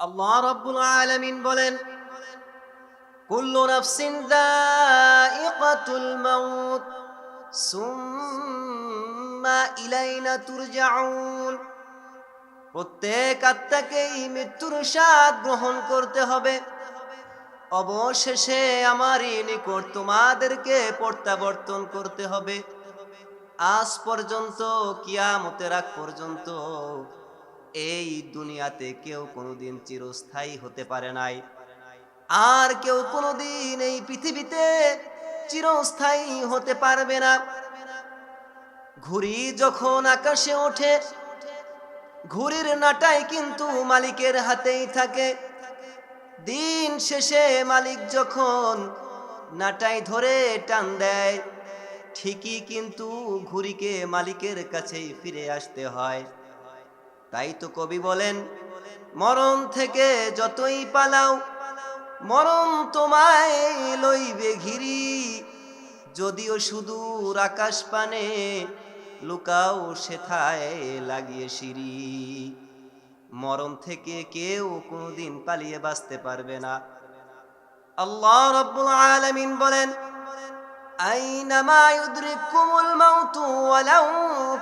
আল্লাহ রাব্বুল আলামিন বলেন, কুল্লু নাফসিন যায়িকাতুল মাউত, সুম্মা ইলাইনা তুরজাউন। প্রত্যেক আত্মাকেই মৃত্যুর স্বাদ গ্রহণ করতে হবে। অবশেষে আমারই নিকট তোমাদেরকে প্রত্যাবর্তন করতে হবে। আজ পর্যন্ত, কিয়ামতের আগ পর্যন্ত এই দুনিয়াতে কেউ কোনোদিন চিরস্থায়ী হতে পারে নাই। আর কেউ কোনোদিন এই পৃথিবীতে চিরস্থায়ী হতে পারবে না। ঘুড়ি যখন আকাশে ওঠে, ঘুড়ির নাটাই কিন্তু মালিকের হাতেই থাকে। দিন শেষে মালিক যখন নাটাই ধরে টান দেয়, ঠিকই কিন্তু ঘুড়িকে মালিকের কাছেই ফিরে আসতে হয়। তাই তো কবি বলেন, মরণ থেকে যতই পালাও, মরণ তোমায় লইবে ঘিরি। যদিও সুদূর আকাশ পানে লুকাও, সেথায় লাগিয়ে সিঁড়ি। মরণ থেকে কেউ কোনোদিন পালিয়ে বাঁচতে পারবে না। আল্লাহ রব্বুল আলামিন বলেন, আইনামা ইউদরিকুমুল মাউতু ওয়ালাউ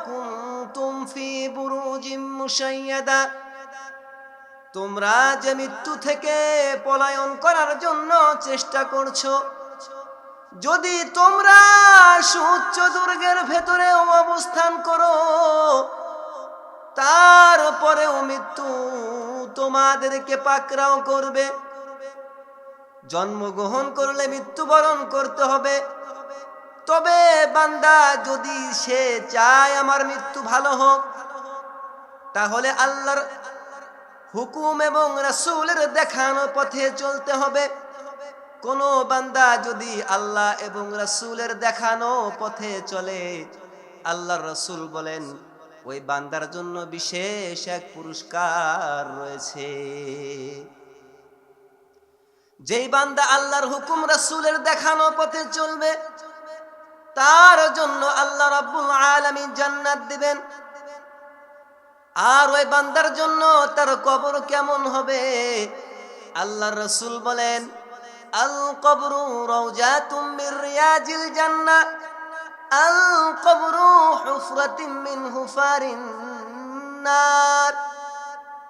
কুনতুম তোমরা যে মৃত্যু থেকে পলায়ন করার জন্য চেষ্টা করছ, যদি তোমরা সুউচ্চ দুর্গের ভেতরেও অবস্থান করো, তারপরেও মৃত্যু তোমাদেরকে পাকরাও করবে। জন্মগ্রহণ করলে মৃত্যুবরণ করতে হবে। তবে বান্দা যদি সে চায় আমার মৃত্যু ভালো হোক, তাহলে আল্লাহর হুকুম এবং রাসূলের দেখানো পথে চলতে হবে। কোন বান্দা যদি আল্লাহ এবং রাসূলের দেখানো পথে চলে, আল্লাহর রাসূল বলেন, ওই বান্দার জন্য বিশেষ এক পুরস্কার রয়েছে। যেই বান্দা আল্লাহর হুকুম, রাসূলের দেখানো পথে চলবে তার জন্য আল্লাহ রাব্বুল আলামিন জান্নাত দিবেন। আর ওই বান্দার জন্য তার কবর কেমন হবে? আল্লাহর রাসূল বলেন, আল কবরু রাউজাতুম মির রিয়াজিল জান্নাহ, আল কবরু হুফরাতিম মিন হুফারিন নার।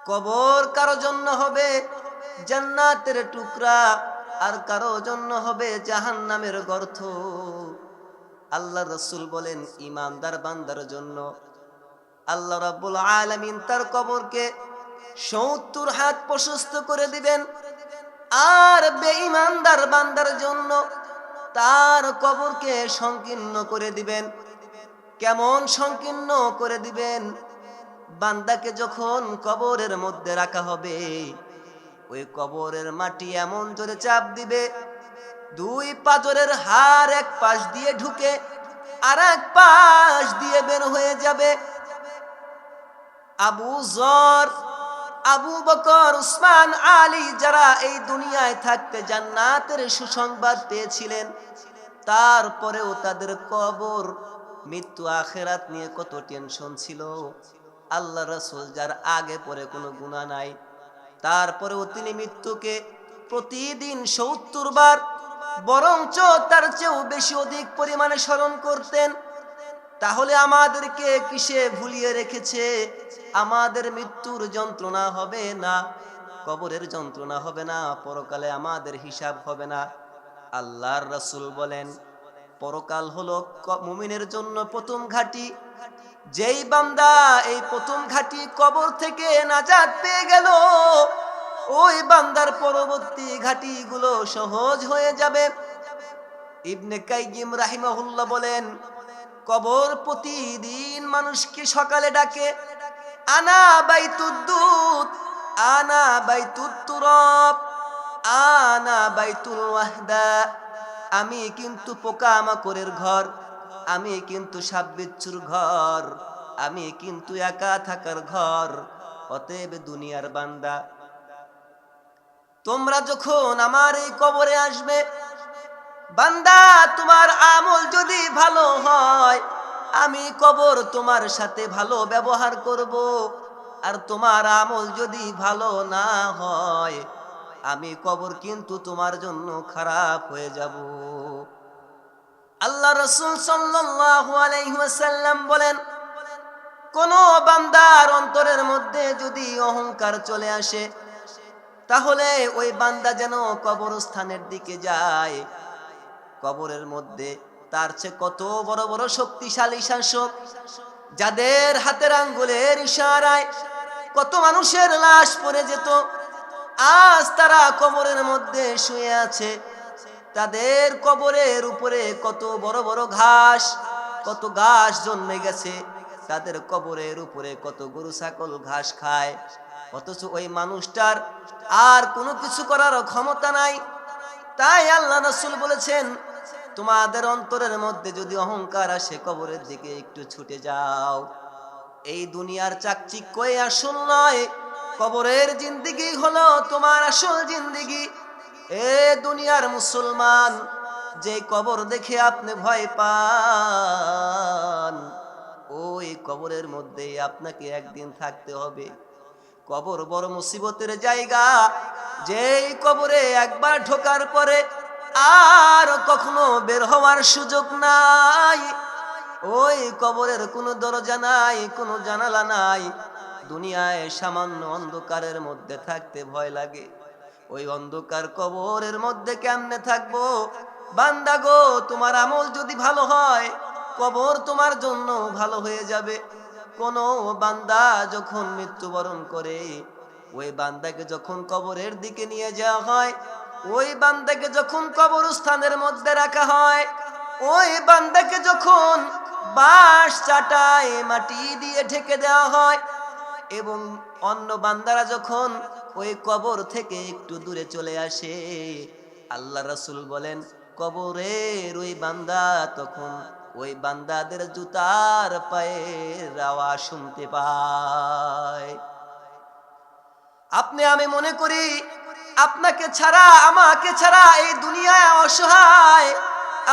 কবর কারও জন্য হবে? জান্নাতের টুকরা। আর কারও জন্য হবে জাহান্নামের গর্ত। আল্লাহ রসুল বলেন, ইমানদার বান্দার জন্য আল্লাহ রাব্বুল আলামিন তার কবরকে সত্তর হাত প্রশস্ত করে দিবেন। আর বেঈমানদার বান্দার জন্য তার কবরকে সংকীর্ণ করে দিবেন। কেমন সংকীর্ণ করে দিবেন? বান্দাকে যখন কবরের মধ্যে রাখা হবে, ওই কবরের মাটি এমন জোরে চাপ দিবে দুই পাজরের হার এক পাশ দিয়ে ঢুকে আর এক পাশ দিয়ে বের হয়ে যাবে। আবু জর, আবু বকর, উসমান, আলী যারা এই দুনিয়ায় থাকতে জান্নাতের সুসংবাদ পেয়েছিলেন, তারপরেও তাদের কবর, মৃত্যু, আখেরাত নিয়ে কত টেনশন ছিল। আল্লাহ রসুল যার আগে পরে কোনো গুণা নাই, তারপরেও তিনি মৃত্যুকে প্রতিদিন সত্তর বার বরঞ্চ তার চেয়েও বেশি অধিক পরিমাণে স্মরণ করতেন। তাহলে আমাদেরকে কিসে ভুলিয়ে রেখেছে? আমাদের মৃত্যুর যন্ত্রণা হবে না, কবরের যন্ত্রণা হবে না, পরকালে আমাদের হিসাব হবে না। আল্লাহর রসুল বলেন, পরকাল হলো মুমিনের জন্য প্রথম ঘাটি। যেই বান্দা এই প্রথম ঘাটি কবর থেকে নাজাত পেয়ে গেল ওই বান্দার পরবর্তী ঘাটিগুলো সহজ হয়ে যাবে। ইবনে কাইয়িম রাহিমাহুল্লাহ বলেন, কবর প্রতিদিন মানুষকে সকালে ডাকে, আনা বাইতুদ্দুত আনা বাইতুত তুরব, আনা বাইতুল ওয়াহদা, আমি কিন্তু পোকামাকড়ের ঘর, আমি কিন্তু সাববিচ্ছুর ঘর, আমি কিন্তু একা থাকার ঘর, অতএব দুনিয়ার বান্দা তোমরা যখন আমার এই কবরে আসবে, বান্দা, তোমার আমল যদি ভালো হয়, আমি কবর তোমার সাথে ভালো ব্যবহার করব। আর তোমার আমল যদি ভালো না হয়, আমি কবর কিন্তু তোমার জন্য খারাপ হয়ে যাব। আল্লাহ রসুল ওয়াসাল্লাম বলেন, কোন বান্দার অন্তরের মধ্যে যদি অহংকার চলে আসে তাহলে ওই বান্দা যেন কবরস্থানের দিকে যায়। কবরের মধ্যে তার চেয়ে কত বড় বড় শক্তিশালী শাসক, যাদের হাতের আঙ্গুলের ইশারায় কত মানুষের লাশ পড়ে যেত, আজ তারা কবরের মধ্যে শুয়ে আছে। তাদের কবরের উপরে কত বড় বড় ঘাস, কত ঘাস জন্মে গেছে, তাদের কবরের উপরে কত গরু, ছাগল, ঘাস খায়। অথচ ওই মানুষটার আর কোনো কিছু করার ক্ষমতা নাই। তাই আল্লাহ রসুল বলেছেন, তোমাদের অন্তরের মধ্যে যদি অহংকার আসে, কবরের দিকে একটু ছুটে যাও। এই দুনিয়ার চাকচিক চাকচিক্যই আসল নয়। কবরের জিন্দিগি হলো তোমার আসল জিন্দিগি। এ দুনিয়ার মুসলমান, যে কবর দেখে আপনি ভয় পান, ওই কবরের মধ্যে আপনাকে একদিন থাকতে হবে। কবর বড় মুসিবতের জায়গা। যেই কবরে একবার ঢোকার পরে আর কখনো বের হওয়ার সুযোগ নাই। ওই কবরের কোনো দরজা নাই, কোনো জানালা নাই। দুনিয়ায় সামান্য অন্ধকারের মধ্যে থাকতে ভয় লাগে। ওই অন্ধকার কবরের মধ্যে কেমনে থাকব? বান্দা গো, তোমার আমল যদি ভালো হয়, কবর তোমার জন্য ভালো হয়ে যাবে। কোন বান্দা যখন মৃত্যুবরণ করে, ওই বান্দাকে যখন কবরের দিকে নিয়ে যাওয়া হয়, ওই বান্দাকে যখন কবরস্থানের মধ্যে রাখা হয়, ওই বান্দাকে যখন বাঁশ চাটায় মাটি দিয়ে ঢেকে দেওয়া হয় এবং অন্য বান্দারা যখন ওই কবর থেকে একটু দূরে চলে আসে, আল্লাহ রাসূল বলেন কবরের ওই বান্দা তখন ওই বান্দাদের জুতার পায়ের আওয়াজ শুনতে পায়। আপনি, আমি মনে করি আপনাকে ছাড়া, আমাকে ছাড়া এই দুনিয়ায় অসহায়,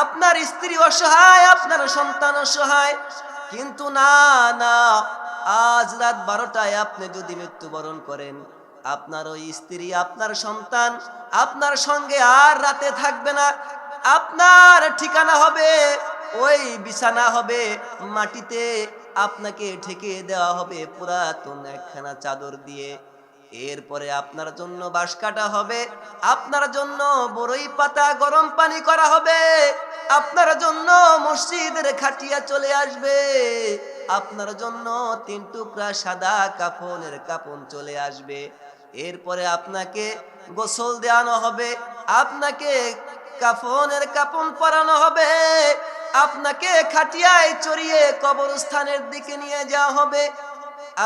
আপনার স্ত্রী অসহায়, আপনার সন্তান অসহায়। কিন্তু না না, আজ রাত বারোটায় আপনি যদি মৃত্যুবরণ করেন, আপনার ওই স্ত্রী, আপনার সন্তান, আপনার সঙ্গে আর রাতে থাকবে না। আপনার ঠিকানা হবে, ওই বিছানা হবে, মাটিতে আপনাকে ঢেকে দেওয়া হবে পুরাতন একখানা চাদর দিয়ে। এরপরে আপনার জন্য বাঁশ কাটা হবে, আপনার জন্য বড়ই পাতা গরম পানি করা হবে, আপনার জন্য মসজিদের খাটিয়া চলে আসবে, আপনার জন্য তিন টুকরা সাদা কাফনের কাপন চলে আসবে। এরপরে আপনাকে গোসল দেওয়ানো হবে, আপনাকে কাফনের কাপন পরানো হবে। আপনাকে খাটিয়ায় চড়িয়ে কবরস্থানের দিকে নিয়ে যাওয়া হবে।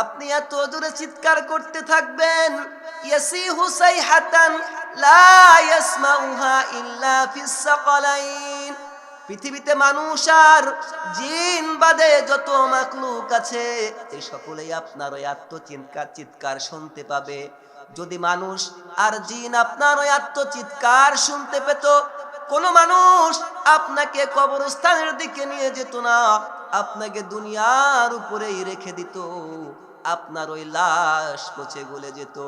আপনি এত জোরে চিৎকার করতে থাকবেন। পৃথিবীতে মানুষ আর জিন বাদে যত মাকলুক আছে সকলেই আপনার ওই আত্মচিৎকার, চিৎকার শুনতে পাবে। যদি মানুষ আর জিন আপনার ওই আত্মচিৎকার শুনতে পেত কোন মানুষ আপনাকে কবরস্থানের দিকে নিয়ে যেত না, আপনাকে দুনিয়ার উপরেই রেখে দিত। আপনার ওই লাশ পচে গলে যেত।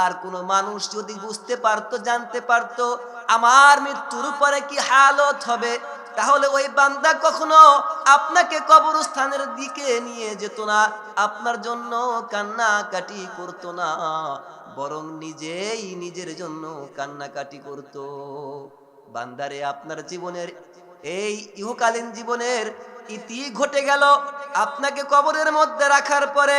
আর কোন মানুষ যদি বুঝতে পারতো, জানতে পারতো, আমার মৃত্যুর উপরে কি হালত হবে? তাহলে ওই বান্দা কখনো আপনাকে কবরস্থানের দিকে নিয়ে যেত না। আপনার জন্য কান্নাকাটি করতো না, বরং নিজেই নিজের জন্য কান্নাকাটি করত। বান্দারে, আপনার জীবনের এই ইহকালীন জীবনের ইতি ঘটে গেল। আপনাকে কবরের মধ্যে রাখার পরে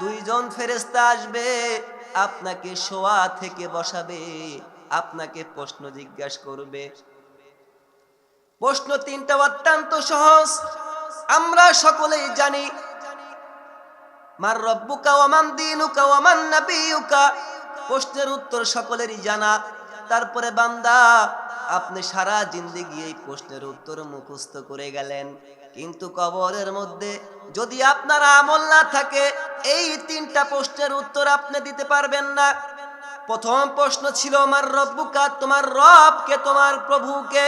দুইজন ফেরেস্তা আসবে, আপনাকে শোয়া থেকে বসাবে, আপনাকে প্রশ্ন জিজ্ঞাসা করবে। প্রশ্ন তিনটা অত্যন্ত সহজ। আমরা সকলেই জানি, মার রব্বুকা ওয়ামান দিনুকা ওয়ামান নাবিয়ুকা প্রশ্নের উত্তর সকলেরই জানা। তারপরে বান্দা, আপনি সারা জিন্দেগি এই প্রশ্নের উত্তর মুখস্থ করে গেলেন। কিন্তু কবরের মধ্যে যদি আপনার আমল না থাকে, এই তিনটা প্রশ্নের উত্তর আপনি দিতে পারবেন না। প্রথম প্রশ্ন ছিল আমার রব্বুকা, তোমার রবকে, তোমার প্রভুকে?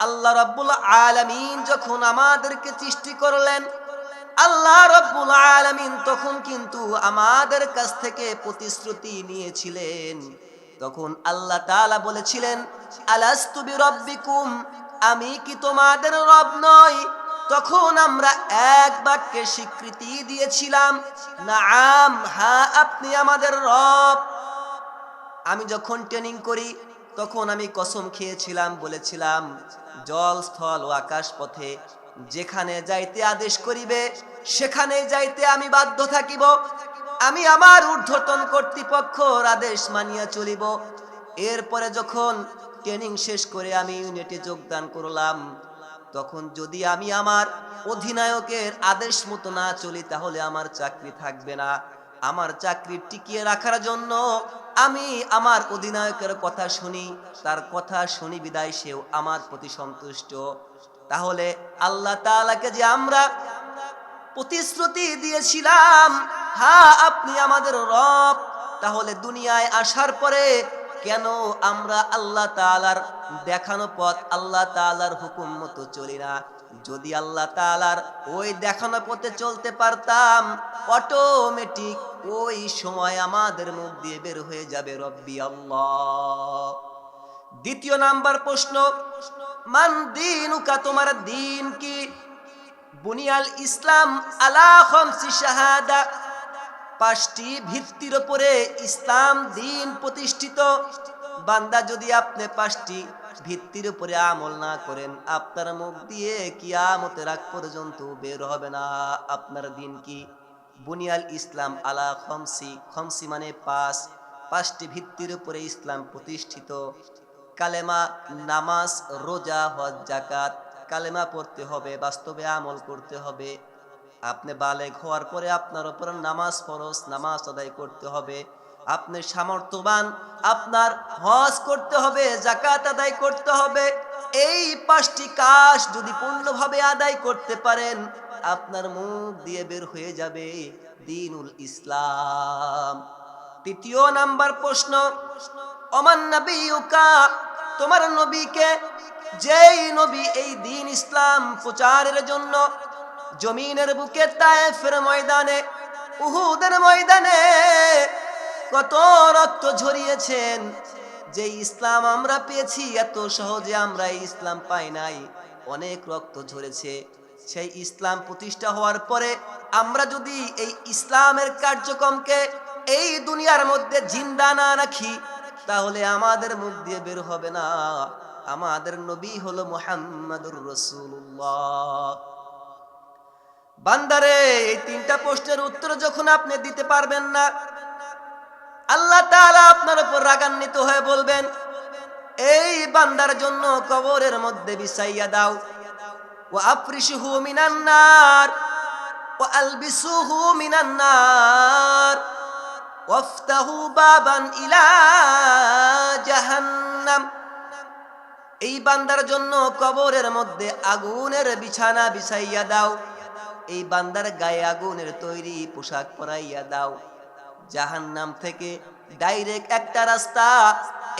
আল্লাহ রব্বুল আলামিন যখন আমাদেরকে সৃষ্টি করলেন আল্লাহ রব্বুল আলামিন তখন কিন্তু আমাদের কাছ থেকে প্রতিশ্রুতি নিয়েছিলেন। তখন আল্লাহ তাআলা বলেছিলেন, আলাস্তু বিরব্বিকুম, আমি কি তোমাদের রব নই? তখন আমরা এক বাক্যে স্বীকৃতি দিয়েছিলাম নাম হ্যাঁ আপনি আমাদের রব। আমি যখন ট্রেনিং করি, তখন আমি কসম খেয়েছিলাম, বলেছিলাম, জল, স্থল ও আকাশ পথে যেখানে যাইতে আদেশ করিবে, সেখানে যাইতে আমি বাধ্য থাকিব। আমি আমার ঊর্ধ্বতন কর্তৃপক্ষর আদেশ মানিয়া চলিব। এরপরে যখন ট্রেনিং শেষ করে আমি ইউনিটে যোগদান করলাম, তখন যদি আমি আমার অধিনায়কের আদেশ মতো না চলি, তাহলে আমার চাকরি থাকবে না। আমার চাকরি টিকিয়ে রাখার জন্য আমি আমার অধিনায়কের কথা শুনি, তার কথা শুনি বিদায় সেও আমার প্রতি সন্তুষ্ট। তাহলে আল্লাহ তাআলাকে যে আমরা প্রতিশ্রুতি দিয়েছিলাম হ্যাঁ আপনি আমাদের রব, তাহলে দুনিয়ায় আসার পরে কেন আমরা আল্লাহ তাআলার দেখানো পথ, আল্লাহ তাআলার হুকুম মতো চলি না? যদি আল্লাহ তাআলার ওই দেখানো পথে চলতে পারতাম অটোমেটিক ওই সময় আমাদের মুখ দিয়ে বের হয়ে যাবে রব্বি আল্লাহ। দ্বিতীয় নাম্বার প্রশ্ন মান দিনুকা, তোমার দিন কি? বুনিয়াল ইসলাম আলা খমসি শাহাদা। পাঁচটি ভিত্তির উপরে ইসলাম দিন প্রতিষ্ঠিত। বান্দা যদি আপনি পাঁচটি ভিত্তির উপরে আমল না করেন, আপনার মুখ দিয়ে কিয়ামতের আগ পর্যন্ত বের হবে না। আপনার দিন কি? বুনিয়াল ইসলাম আলা খমসি। খমসি মানে পাঁচ। পাঁচটি ভিত্তির উপরে ইসলাম প্রতিষ্ঠিত। কালেমা, নামাজ, রোজা, হজ জাকাত কালেমা পড়তে হবে, বাস্তবে আমল করতে হবে। আপনি বালেগ হওয়ার পরে আপনার উপর নামাজ ফরজ, নামাজ আদায় করতে হবে। আপনি সামর্থ্যবান, আপনার হজ করতে হবে জাকাত আদায় করতে হবে। এই পাঁচটি কাজ যদি পূর্ণভাবে আদায় করতে পারেন, আপনার মুখ দিয়ে বের হয়ে যাবে দিনুল ইসলাম। তৃতীয় নাম্বার প্রশ্ন, অমান নবীকা তোমার নবীকে, যেই নবী এই দিন ইসলাম প্রচারের জন্য জমিনের বুকে তায়েফের ময়দানে, উহুদের ময়দানে কত রক্ত ঝরিয়েছেন যে ইসলাম আমরা পেয়েছি, এত সহজে আমরা ইসলাম পাই নাই, অনেক রক্ত ঝরেছে। সেই ইসলাম প্রতিষ্ঠা হওয়ার পরে আমরা যদি এই ইসলামের কার্যক্রমকে এই দুনিয়ার মধ্যে জিন্দা না রাখি তাহলে আমাদের মুখ দিয়ে বের হবে না। আমাদের নবী হলো মুহাম্মাদুর রসুল্লাহ বান্দারে, এই তিনটা প্রশ্নের উত্তর যখন আপনি দিতে পারবেন না, আল্লাহ তাআলা আপনার উপর রাগান্বিত হয়ে বলবেন, এই বান্দার জন্য কবরের মধ্যে বিছাইয়া দাও। ও আফরিসুহু মিনান নার। ও আলবিসুহু মিনান নার। ওয়াফতাহু জাহান্নাম। এই বান্দার জন্য কবরের মধ্যে আগুনের বিছানা বিছাইয়া দাও। এই বান্দার গায়ে আগুনের তৈরি পোশাক পরাইয়া দাও। জাহান্নাম থেকে ডাইরেক্ট একটা রাস্তা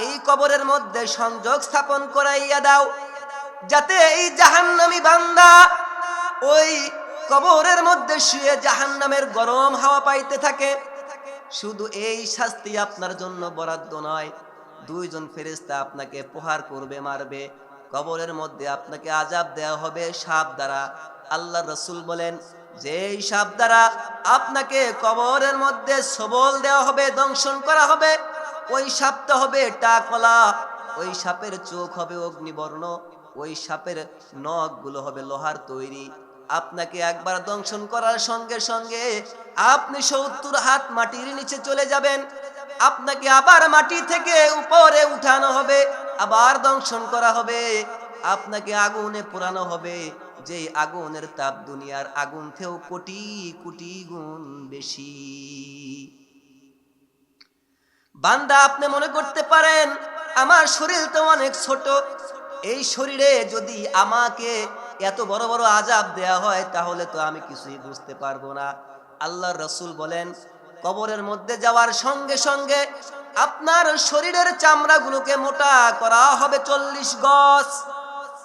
এই কবরের মধ্যে সংযোগ স্থাপন করাইয়া দাও। যাতে এই জাহান্নামী বান্দা ওই কবরের মধ্যে শুয়ে জাহান্নামের গরম হাওয়া পাইতে থাকে। শুধু এই শাস্তি আপনার জন্য বরাদ্দ নয়, দুইজন ফেরেস্তা আপনাকে প্রহার করবে, মারবে। কবরের মধ্যে আপনাকে আজাব দেওয়া হবে সাপ দ্বারা। আল্লাহ রসুল বলেন যে সাপ দ্বারা আপনাকে কবরের মধ্যে সবল দেওয়া হবে, দংশন করা হবে, ওই সাপটা হবে টাকলা। ওই সাপের চোখ হবে অগ্নিবর্ণ, ওই সাপের নখগুলো হবে লোহার তৈরি। আপনাকে একবার দংশন করার সঙ্গে সঙ্গে আপনি সত্তর হাত মাটির নিচে চলে যাবেন। আপনাকে আবার মাটি থেকে উপরে উঠানো হবে, আবার দংশন করা হবে। আপনাকে আগুনে পোড়ানো হবে। যে আগুনের তাপ দুনিয়ার আগুন থেকেও কোটি কোটি গুণ বেশি। বান্দা, আপনি মনে করতে পারেন, আমার শরীর তো অনেক ছোট। এই শরীরে যদি আমাকে এত বড় বড় আজাব দেয়া হয়, তাহলে তো আমি কিছুই বুঝতে পারব না। আল্লাহর রসুল বলেন, কবরের মধ্যে যাওয়ার সঙ্গে সঙ্গে আপনার শরীরের চামড়াগুলোকে মোটা করা হবে চল্লিশ গজ।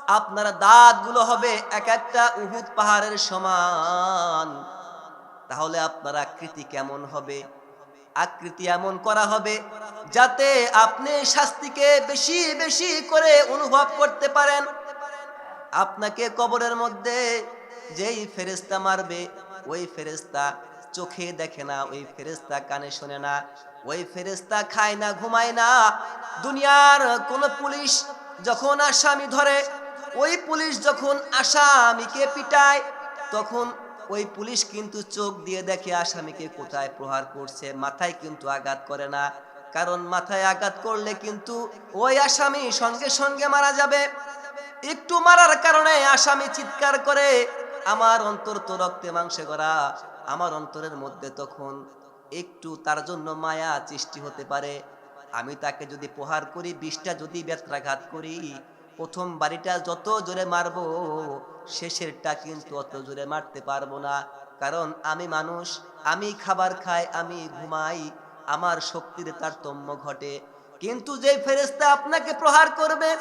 আপনার দাঁতগুলো হবে এক একটা উহুদ পাহাড়ের সমান। তাহলে আপনার আকৃতি কেমন হবে? আকৃতি এমন করা হবে যাতে আপনি শাস্তিকে বেশি বেশি করে অনুভব করতে পারেন। আপনাকে কবরের মধ্যে যেই ফেরেস্তা মারবে, ওই ফেরেস্তা চোখে দেখে না, ওই ফেরেস্তা কানে শোনে না, ওই ফেরেস্তা খায় না, ঘুমায় না। দুনিয়ার কোন পুলিশ যখন আসামি ধরে, ওই পুলিশ যখন আসামিকে পিটায়, তখন ওই পুলিশ কিন্তু চোখ দিয়ে দেখে আসামিকে কোথায় প্রহার করছে, মাথায় কিন্তু আঘাত করে না। কারণ মাথায় আঘাত করলে কিন্তু ওই আসামি সঙ্গে সঙ্গে মারা যাবে। একটু মারার কারণে আসামি চিৎকার করে, আমার অন্তর তো রক্তে মাংসে করা আমার অন্তরের মধ্যে তখন একটু তার জন্য মায়া সৃষ্টি হতে পারে। আমি তাকে যদি প্রহার করি, বিষটা যদি ব্যত্রাঘাত করি, প্রথম বাড়িটা যত জোরে মারবো, শেষেরটা কিন্তু অত জোরে মারতে পারব না। কারণ আমি মানুষ, আমি খাবার খাই, আমি ঘুমাই, আমার শক্তির তারতম্য ঘটে। কিন্তু যে ফেরেস্তা আপনাকে প্রহার করবে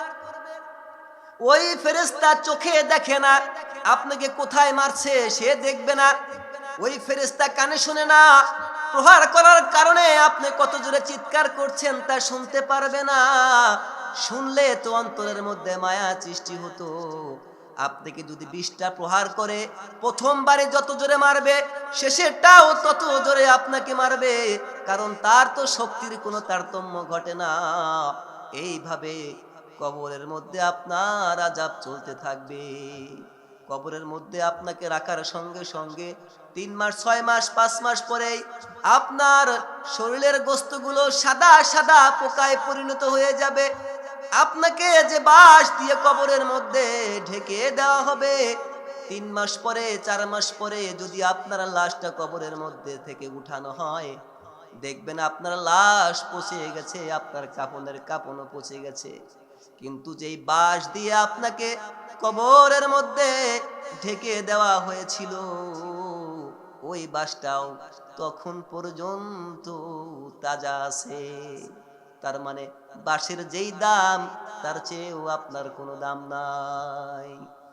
ওই ফেরেস্তা চোখে দেখে না, আপনাকে কোথায় মারছে সে দেখবে না। ওই ফেরেস্তা কানে শুনে না, প্রহার করার কারণে আপনি কত জোরে চিৎকার করছেন তা শুনতে পারবে না। শুনলে তো অন্তরের মধ্যে মায়া সৃষ্টি হতো। আপনাকে যদি বিষটা প্রহার করে প্রথমবারে যত জোরে মারবে, শেষেরটাও তত জোরে আপনাকে মারবে, কারণ তার তো শক্তির কোনো তারতম্য ঘটে না। এইভাবে কবরের মধ্যে আপনার আজাব চলতে থাকবে। কবরের মধ্যে আপনাকে রাখার সঙ্গে সঙ্গে তিন মাস, ছয় মাস, পাঁচ মাস পরেই আপনার শরীরের গোস্তগুলো সাদা সাদা পোকায় পরিণত হয়ে যাবে। আপনাকে যে বাঁশ দিয়ে কবরের মধ্যে ঢেকে দেওয়া হবে, তিন মাস পরে, চার মাস পরে যদি আপনার লাশটা কবরের মধ্যে থেকে উঠানো হয়, দেখবেন আপনার লাশ পচে গেছে, আপনার কাপনের কাপনও পচে গেছে। কিন্তু যেই বাঁশ দিয়ে আপনাকে কবরের মধ্যে ঢেকে দেওয়া হয়েছিল, ওই বাঁশটাও তখন পর্যন্ত তাজা আছে। তার মানে বাঁশের যেই দাম, তার চেয়েও আপনার কোনো দাম নাই।